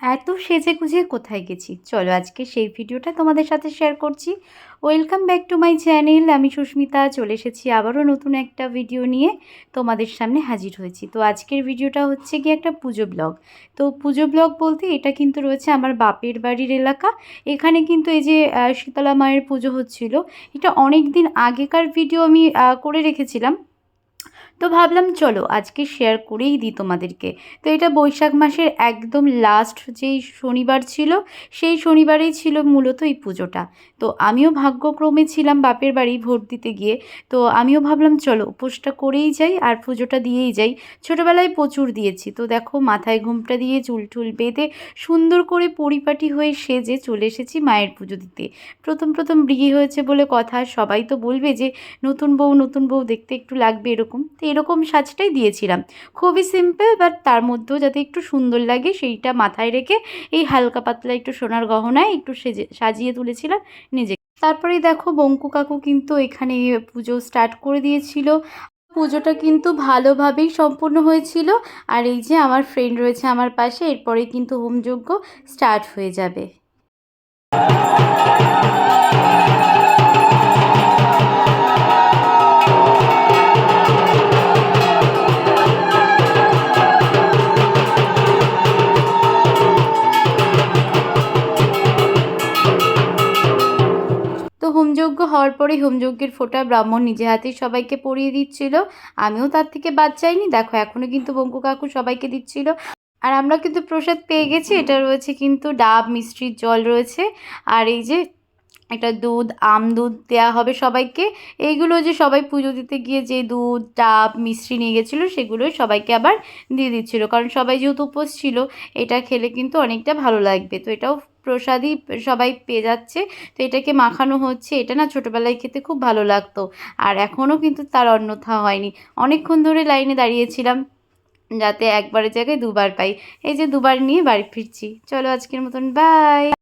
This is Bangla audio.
এত সেজে গুজে কোথায় গেছি? চলো আজকে সেই ভিডিওটা তোমাদের সাথে শেয়ার করছি। Welcome back to my channel আমি সুস্মিতা, চলে এসেছি আবারও নতুন একটা ভিডিও নিয়ে। তোমাদের সামনে হাজির হয়েছি। তো আজকের ভিডিওটা হচ্ছে কি একটা পুজো ব্লগ তো পুজো ব্লগ বলতে এটা কিন্তু রয়েছে আমার বাপের বাড়ির এলাকা। এখানে কিন্তু এই যে শীতলা মায়ের পুজো হচ্ছিল, এটা অনেক দিন আগেকার ভিডিও আমি করে রেখেছিলাম। তো ভাবলাম, চলো, আজকে শেয়ার করেই দিই তোমাদেরকে। তো এটা বৈশাখ মাসের একদম লাস্ট যেই শনিবার ছিল, সেই শনিবারেই ছিল মূলত এই পুজোটা। তো আমিও ভাগ্যক্রমে ছিলাম বাপের বাড়ি ভোট দিতে গিয়ে। তো আমিও ভাবলাম, চলো, উপোসটা করেই যাই আর পুজোটা দিয়েই যাই। ছোটোবেলায় প্রচুর দিয়েছি। তো দেখো, মাথায় ঘুমটা দিয়ে চুল টুল বেঁধে সুন্দর করে পরিপাটি হয়ে সেজে চলে এসেছি মায়ের পুজো দিতে। প্রথম প্রথম বিয়ে হয়েছে বলে কথা, সবাই তো বলবে যে, নতুন বউ নতুন বউ দেখতে একটু লাগবে এরকম। এরকম সাজটাই দিয়েছিলাম। খুবই সিম্পল বাট তার মধ্যেও যাতে একটু সুন্দর লাগে, সেইটা মাথায় রেখে এই হালকা পাতলা একটু সোনার গহনায় একটু সেজে, সাজিয়ে তুলেছিলাম নিজে। তারপরেই দেখো বঙ্কু কাকু কিন্তু এখানে পুজো স্টার্ট করে দিয়েছিল। পুজোটা কিন্তু ভালোভাবেই সম্পূর্ণ হয়েছিল। আর এই যে আমার ফ্রেন্ড রয়েছে আমার পাশে এরপরে কিন্তু হোমযজ্ঞ স্টার্ট হয়ে যাবে। হোমযজ্ঞ হওয়ার পরে হোমযজ্ঞের ফোঁটা ব্রাহ্মণ নিজে হাতেই সবাইকে পরিয়ে দিচ্ছিল। আমিও তার থেকে বাদ চাইনি দেখো, এখনও কিন্তু বঙ্কু কাকু সবাইকে দিচ্ছিল। আর আমরা কিন্তু প্রসাদ পেয়ে গেছি। এটা রয়েছে কিন্তু ডাব মিষ্টির জল রয়েছে। আর এই যে এটা দুধ, আম দুধ দেওয়া হবে সবাইকে। এইগুলো যে সবাই পুজো দিতে গিয়ে যে দুধ, ডাব মিষ্টি নিয়ে গেছিল, সেগুলোই সবাইকে আবার দিয়ে দিচ্ছিল। কারণ সবাই যেহেতু উপোস ছিল, এটা খেলে কিন্তু অনেকটা ভালো লাগবে। তো এটাও প্রসাদই সবাই পেয়ে যাচ্ছে। তো এটাকে মাখানো হচ্ছে। এটা না ছোটোবেলায় খেতে খুব ভালো লাগতো। আর এখনও কিন্তু তার অন্যথা হয়নি। অনেকক্ষণ ধরে লাইনে দাঁড়িয়েছিলাম যাতে একবারের জায়গায় দুবার পাই। এই যে দুবার নিয়ে বাড়ি ফিরছি। চলো আজকের মতন বাই